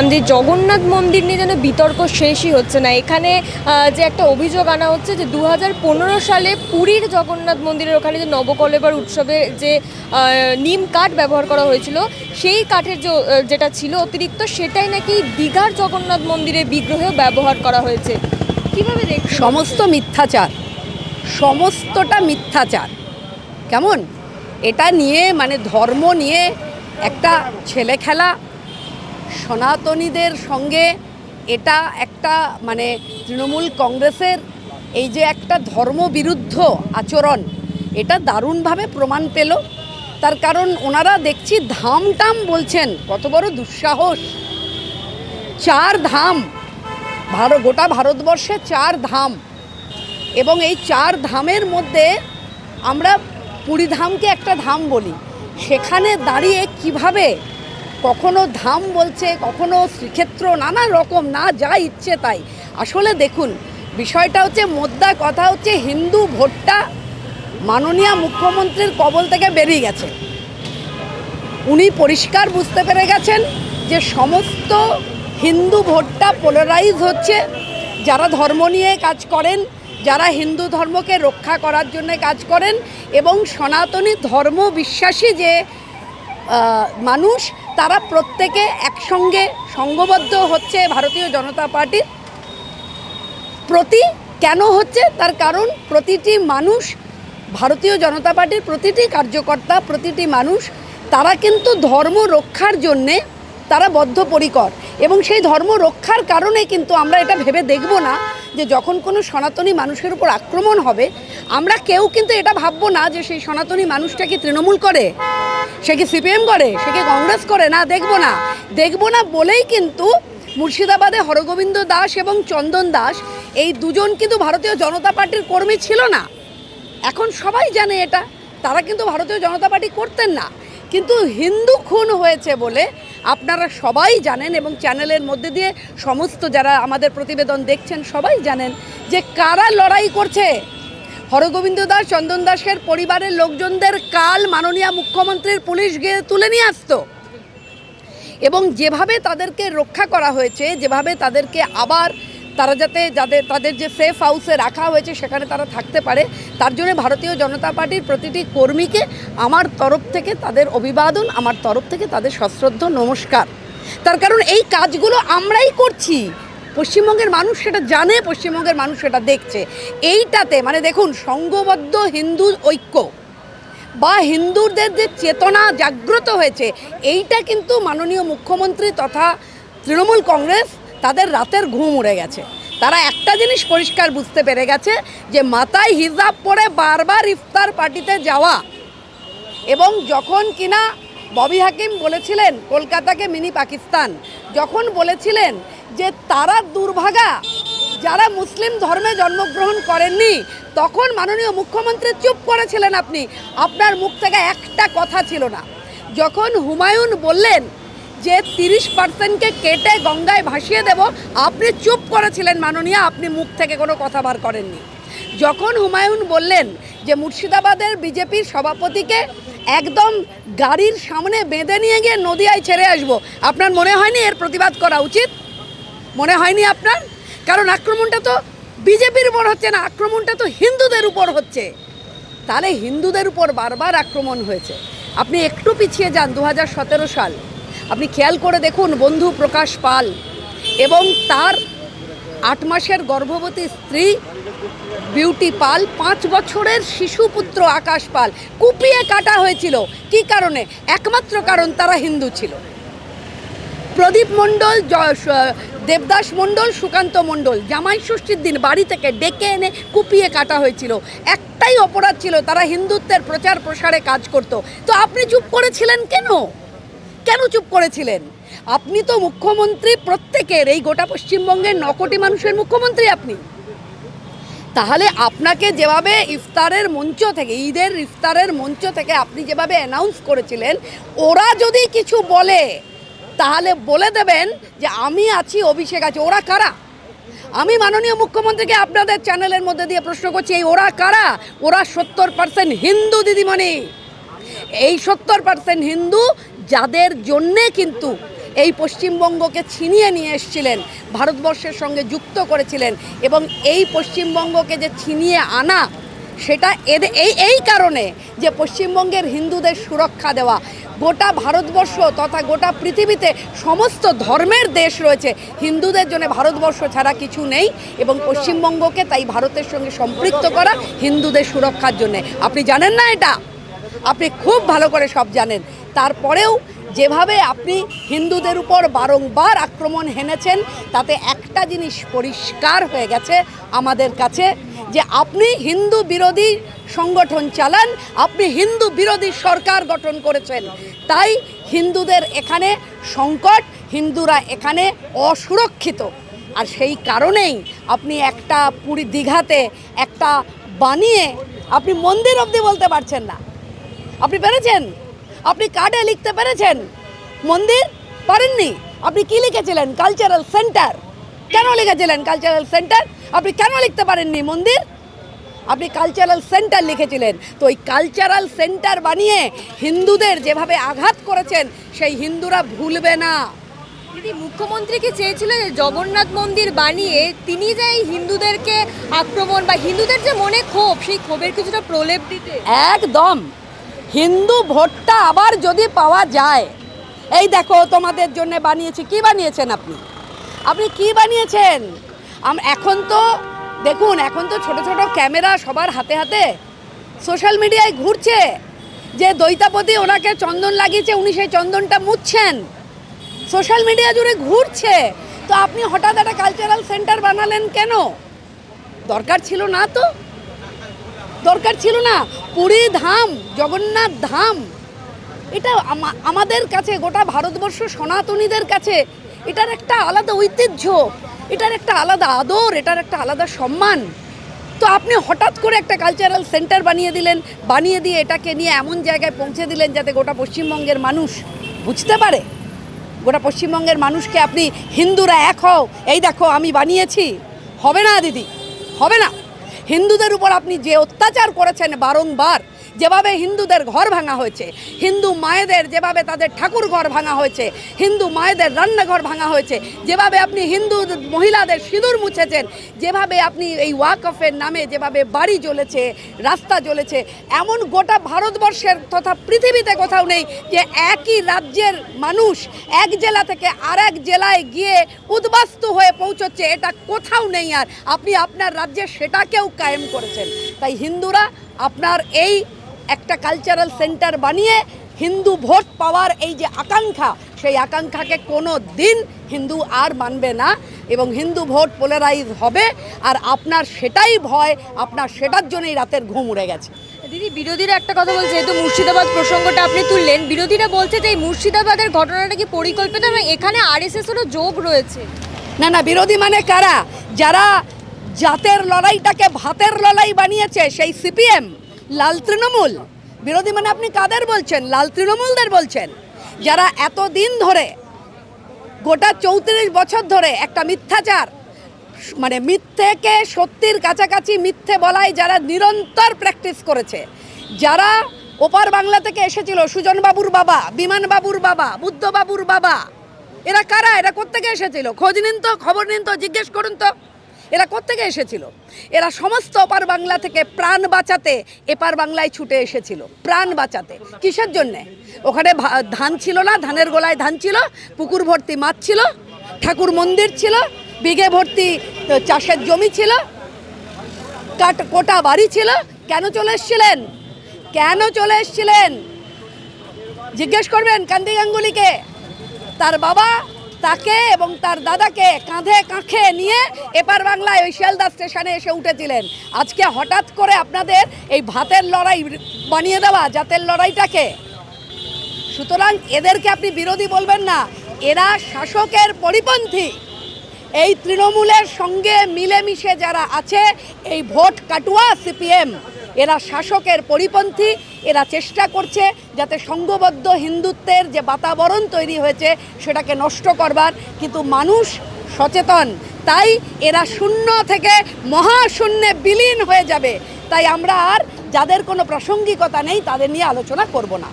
বলছিলাম যে জগন্নাথ মন্দির নিয়ে যেন বিতর্ক শেষই হচ্ছে না। এখানে যে একটা অভিযোগ আনা হচ্ছে যে দু হাজার পনেরো সালে পুরীর জগন্নাথ মন্দিরের ওখানে যে নবকলেবার উৎসবে যে নিম কাঠ ব্যবহার করা হয়েছিল, সেই কাঠের যে যেটা ছিল অতিরিক্ত, সেটাই নাকি দীঘার জগন্নাথ মন্দিরের বিগ্রহেও ব্যবহার করা হয়েছে। কীভাবে দেখ সমস্ত মিথ্যাচার। সমস্তটা মিথ্যাচার। কেমন? এটা নিয়ে মানে ধর্ম নিয়ে একটা ছেলে খেলা সনাতনীদের সঙ্গে এটা একটা মানে তৃণমূল কংগ্রেসের এই যে একটা ধর্মবিরুদ্ধ আচরণ, এটা দারুণভাবে প্রমাণ পেল। তার কারণ ওনারা দেখছি ধাম টাম বলছেন, কত বড় দুঃসাহস। চার ধাম, ভারত, গোটা ভারতবর্ষে চার ধাম। এবং এই চার ধামের মধ্যে আমরা পুরী ধামকে একটা ধাম বলি। সেখানে দাঁড়িয়ে কীভাবে কখনো ধাম বলছে, কখনো শ্রীক্ষেত্র, নানা রকম, না যা ইচ্ছে তাই। আসলে দেখুন, বিষয়টা হচ্ছে মোদ্দা, কথা হচ্ছে হিন্দু ভোটটা মাননীয় মুখ্যমন্ত্রীর কবল থেকে বেরিয়ে গেছে। উনি পরিষ্কার বুঝতে পেরে গেছেন যে সমস্ত হিন্দু ভোটটা পোলারাইজ হচ্ছে। যারা ধর্ম নিয়ে কাজ করেন, যারা হিন্দু ধর্মকে রক্ষা করার জন্য কাজ করেন এবং সনাতনী ধর্ম বিশ্বাসী যে মানুষ তারা প্রত্যেকে একসঙ্গে সঙ্গবদ্ধ হচ্ছে ভারতীয় জনতা পার্টির প্রতি কেন হচ্ছে? তার কারণ প্রতিটি মানুষ, ভারতীয় জনতা পার্টির প্রতিটি কার্যকর্তা, প্রতিটি মানুষ, তারা কিন্তু ধর্ম রক্ষার জন্যে তারা বদ্ধপরিকর। এবং সেই ধর্ম রক্ষার কারণে কিন্তু আমরা এটা ভেবে দেখব না যে যখন কোনো সনাতনী মানুষের উপর আক্রমণ হবে, আমরা কেউ কিন্তু এটা ভাববো না যে সেই সনাতনী মানুষটা কি তৃণমূল করে। সে কি সিপিএম করে? সে কি কংগ্রেস করে? না, দেখব না। দেখব না বলেই কিন্তু মুর্শিদাবাদে হরগোবিন্দ দাস এবং চন্দন দাস এই দুজন কিন্তু ভারতীয় জনতা পার্টির কর্মী ছিল না। এখন সবাই জানে এটা। তারা কিন্তু ভারতীয় জনতা পার্টি করতেন না। কিন্তু হিন্দু খুন হয়েছে বলে আপনারা সবাই জানেন এবং চ্যানেলের মধ্যে দিয়ে সমস্ত যারা আমাদের প্রতিবেদন দেখছেন সবাই জানেন যে কারা লড়াই করছে। হরগোবিন্দ দাস, চন্দন দাসের পরিবারের লোকজনদের কাল মাননীয় মুখ্যমন্ত্রীর পুলিশ গিয়ে তুলে নিয়ে আসতো। এবং যেভাবে তাদেরকে রক্ষা করা হয়েছে, যেভাবে তাদেরকে আবার তারা যাতে যাদের তাদের যে সেফ হাউসে রাখা হয়েছে, সেখানে তারা থাকতে পারে, তার জন্য ভারতীয় জনতা পার্টির প্রতিটি কর্মীকে আমার তরফ থেকে তাদের অভিবাদন, আমার তরফ থেকে তাদের সশ্রদ্ধ নমস্কার। তার কারণ এই কাজগুলো আমরাই করছি। পশ্চিমবঙ্গের মানুষ সেটা জানে, পশ্চিমবঙ্গের মানুষ সেটা দেখছে। এইটাতে মানে দেখুন, সংঘবদ্ধ হিন্দু ঐক্য বা হিন্দুদের যে চেতনা জাগ্রত হয়েছে, এইটা কিন্তু মাননীয় মুখ্যমন্ত্রী তথা তৃণমূল কংগ্রেস তাদের রাতের ঘুম উড়ে গেছে। তারা একটা জিনিস পরিষ্কার বুঝতে পেরে গেছে যে মাথায় হিজাব পরে বারবার ইফতার পার্টিতে যাওয়া এবং যখন কিনা ববি হাকিম বলেছিলেন, কলকাতাকে মিনি পাকিস্তান, যখন বলেছিলেন যে তারা দুর্ভাগা, যারা মুসলিম ধর্মে জন্মগ্রহণ করেননি, তখন মাননীয় মুখ্যমন্ত্রী চুপ করেছিলেন আপনি। আপনার মুখ থেকে একটা কথা ছিল না। যখন হুমায়ুন বললেন যে তিরিশ পার্সেন্টকে কেটে গঙ্গায় ভাসিয়ে দেব, আপনি চুপ করেছিলেন মাননীয়, আপনি মুখ থেকে কোনো কথা বার করেননি। যখন হুমায়ুন বললেন যে মুর্শিদাবাদের বিজেপির সভাপতিকে একদম গাড়ির সামনে বেঁধে নিয়ে গিয়ে নদিয়ায় ছেড়ে আসব, আপনার মনে হয়নি এর প্রতিবাদ করা উচিত? মনে হয়নি আপনার? কারণ আক্রমণটা তো বিজেপির উপর হচ্ছে না, আক্রমণটা তো হিন্দুদের উপর হচ্ছে। তাহলে হিন্দুদের উপর বারবার আক্রমণ হয়েছে। আপনি একটু পিছিয়ে যান দু হাজার সতেরো সাল। আপনি খেয়াল করে দেখুন, বন্ধু প্রকাশ পাল এবং তার আট মাসের গর্ভবতী স্ত্রী বিউটি পাল, পাঁচ বছরের শিশুপুত্র আকাশ পাল কুপিয়ে কাটা হয়েছিল। কি কারণে? একমাত্র কারণ তারা হিন্দু ছিল। প্রদীপ মণ্ডল দেবদাস মণ্ডল, সুকান্ত মণ্ডল, জামাই ষষ্ঠীর দিন বাড়ি থেকে ডেকে এনে কুপিয়ে কাটা হয়েছিল। একটাই অপরাধ ছিল, তারা হিন্দুত্বের প্রচার প্রসারে কাজ করত। তো আপনি চুপ করেছিলেন কেন? কেন চুপ করেছিলেন? আপনি তো মুখ্যমন্ত্রী প্রত্যেকের, এই গোটা পশ্চিমবঙ্গের ন কোটি মানুষের মুখ্যমন্ত্রী আপনি। তাহলে আপনাকে যেভাবে ইফতারের মঞ্চ থেকে, ঈদের ইফতারের মঞ্চ থেকে আপনি যেভাবে অ্যানাউন্স করেছিলেন, ওরা যদি কিছু বলে তাহলে বলে দেবেন যে আমি আছি, অভিষেক আছে। ওরা কারা? আমি মাননীয় মুখ্যমন্ত্রীকে আপনাদের চ্যানেলের মধ্যে দিয়ে প্রশ্ন করছি, এই ওরা কারা? ওরা সত্তর পার্সেন্ট হিন্দু দিদিমণি। এই সত্তর পার্সেন্ট হিন্দু যাদের জন্যে কিন্তু এই পশ্চিমবঙ্গকে ছিনিয়ে নিয়ে এসেছিলেন, ভারতবর্ষের সঙ্গে যুক্ত করেছিলেন এবং এই পশ্চিমবঙ্গকে যে ছিনিয়ে আনা, সেটা এদের, এই এই কারণে যে পশ্চিমবঙ্গের হিন্দুদের সুরক্ষা দেওয়া গোটা ভারতবর্ষ তথা গোটা পৃথিবীতে সমস্ত ধর্মের দেশ রয়েছে। হিন্দুদের জন্য ভারতবর্ষ ছাড়া কিছু নেই এবং পশ্চিমবঙ্গকে তাই ভারতের সঙ্গে সম্পৃক্ত করা হিন্দুদের সুরক্ষার জন্য। আপনি জানেন না এটা? আপনি খুব ভালো করে সব জানেন। তারপরেও যেভাবে আপনি হিন্দুদের উপর বারংবার আক্রমণ হেনেছেন, তাতে একটা জিনিস পরিষ্কার হয়ে গেছে আমাদের কাছে যে আপনি হিন্দু বিরোধী সংগঠন চালান, আপনি হিন্দু বিরোধী সরকার গঠন করেছেন। তাই হিন্দুদের এখানে সংকট, হিন্দুরা এখানে অসুরক্ষিত। আর সেই কারণেই আপনি একটা পুরী দীঘাতে একটা বানিয়ে আপনি মন্দির অবধি বলতে পারছেন না। আপনি পেরেছেন? আপনি কার্ডে লিখতে পেরেছেন? মন্দির পারেননি? আপনি কি লিখেছিলেন? কালচারাল সেন্টার কেন লিখেছিলেন কালচারাল সেন্টার আপনি কেন লিখতে পারেননি মন্দির? আপনি কালচারাল সেন্টার লিখেছিলেন। তো ওই কালচারাল সেন্টার বানিয়ে হিন্দুদের যেভাবে আঘাত করেছেন সেই হিন্দুরা ভুলবে না। দিদি মুখ্যমন্ত্রী কি চেয়েছিল যে জগন্নাথ মন্দির বানিয়ে তিনি যে এই হিন্দুদেরকে আক্রমণ বা হিন্দুদের যে মনে ক্ষোভ সেই ক্ষোভের কিছুটা প্রলেপ দিতে? একদম। হিন্দু ভোটটা আবার যদি পাওয়া যায় এই দেখো তোমাদের জন্য বানিয়েছি কি বানিয়েছেন আপনি? আপনি কি বানিয়েছেন? এখন তো, দেখুন, এখন তো ছোট ছোট ক্যামেরা সবার হাতে হাতে সোশ্যাল মিডিয়ায় ঘুরছে যে দৈতাপতি ওনাকে চন্দন লাগিয়েছে, উনি সেই চন্দনটা মুছছেন। সোশ্যাল মিডিয়া জুড়ে ঘুরছে। তো আপনি হঠাৎ একটা কালচারাল সেন্টার বানালেন কেন? দরকার ছিল না তো? দরকার ছিল না। পুরী ধাম, জগন্নাথ ধাম, এটা আমাদের কাছে, গোটা ভারতবর্ষ সনাতনীদের কাছে এটার একটা আলাদা ঐতিহ্য, এটার একটা আলাদা আদর, এটার একটা আলাদা সম্মান। তো আপনি হঠাৎ করে একটা কালচারাল সেন্টার বানিয়ে দিলেন, বানিয়ে দিয়ে এটাকে নিয়ে এমন জায়গায় পৌঁছে দিলেন যাতে গোটা পশ্চিমবঙ্গের মানুষ বুঝতে পারে। গোটা পশ্চিমবঙ্গের মানুষকে আপনি হিন্দুরা এক হও, এই দেখো আমি বানিয়েছি, হবে না দিদি, হবে না। হিন্দুদের উপর আপনি যে অত্যাচার করেছেন বারংবার যেভাবে হিন্দুদের ঘর ভাঙা হয়েছে, হিন্দু মায়েদের যেভাবে তাদের ঠাকুর ঘর ভাঙা হয়েছে, হিন্দু মায়েদের রান্নাঘর ভাঙা হয়েছে, যেভাবে আপনি হিন্দু মহিলাদের সিঁদুর মুছেছেন, যেভাবে আপনি এই ওয়াকফের নামে যেভাবে বাড়ি জ্বলেছে, রাস্তা জ্বলেছে, এমন গোটা ভারতবর্ষের তথা পৃথিবীতে কোথাও নেই যে একই রাজ্যের মানুষ এক জেলা থেকে আর এক জেলায় গিয়ে উদ্বাস্তু হয়ে পৌঁছচ্ছে, এটা কোথাও নেই আর। আপনি আপনার রাজ্যে সেটাকেও কায়েম করেছেন। তাই হিন্দুরা, আপনার এই একটা কালচারাল সেন্টার বানিয়ে হিন্দু ভোট পাওয়ার এই যে আকাঙ্ক্ষা সেই আকাঙ্ক্ষাকে কোনো দিন হিন্দু আর মানবে না এবং হিন্দু ভোট পোলারাইজ হবে আর আপনার সেটাই ভয় আপনার সেটার জন্যই রাতের ঘুম উড়ে গেছে। দিদি বিরোধীরা একটা কথা বলছে যেহেতু মুর্শিদাবাদ প্রসঙ্গটা আপনি তুললেন বিরোধীরা বলছে যে এই মুর্শিদাবাদের ঘটনাটা কি পরিকল্পিত এবং এখানে আর আরএসএসেরও যোগ রয়েছে। না না বিরোধী মানে কারা? যারা জাতের লড়াইটাকে ভাতের লড়াই বানিয়েছে সেই সিপিএম লাল তৃণমূল। বিরোধী মানে আপনি কাদের বলছেন? লাল তৃণমূলদের বলছেন। যারা এত দিন ধরে, গোটা চৌত্রিশ বছর ধরে একটা মিথ্যাচার মানে মিথ্যেকে সত্যির কাছাকাছি মিথ্যে বলাই যারা নিরন্তর প্র্যাকটিস করেছে, যারা ওপার বাংলা থেকে এসেছিল, সুজনবাবুর বাবা, বিমানবাবুর বাবা, বুদ্ধবাবুর বাবা, এরা কারা? এরা কোত্থেকে এসেছিল? খোঁজ নিন তো, খবর নিন তো, জিজ্ঞেস করুন তো। এরা কোত্থেকে এসেছিল? এরা সমস্ত ওপার বাংলা থেকে প্রাণ বাঁচাতে এপার বাংলায় ছুটে এসেছিল। প্রাণ বাঁচাতে। কিসের জন্যে? ওখানে ধান ছিল না, ধানের গোলায় ধান ছিল, পুকুর ভর্তি মাছ ছিল, ঠাকুর মন্দির ছিল, বিঘে ভর্তি চাষের জমি ছিল, কাট কোটা বাড়ি ছিল। কেন চলে এসছিলেন? কেন চলে এসছিলেন? জিজ্ঞেস করবেন কান্দি গাঙ্গুলিকে তার বাবা তাকে এবং তার দাদাকে কাঁধে কাঁখে নিয়ে এপার বাংলায় ওই শিয়ালদা স্টেশনে এসে উঠেছিলেন। আজকে হঠাৎ করে আপনাদের এই ভাতের লড়াই বানিয়ে দেওয়া, জাতের লড়াইটাকে। সুতরাং এদেরকে আপনি বিরোধী বলবেন না, এরা শাসকের পরিপন্থী। এই তৃণমূলের সঙ্গে মিলেমিশে যারা আছে, এই ভোট কাটুয়া সিপিএম। এরা শাসকের পরিপন্থী, এরা চেষ্টা করছে যাতে সংঘবদ্ধ হিন্দুত্বের যে বাতাবরণ তৈরি হয়েছে সেটাকে নষ্ট করবার। কিন্তু মানুষ সচেতন, তাই এরা শূন্য থেকে মহাশূন্যে বিলীন হয়ে যাবে। তাই আমরা আর যাদের কোনো প্রাসঙ্গিকতা নেই তাদের নিয়ে আলোচনা করব না।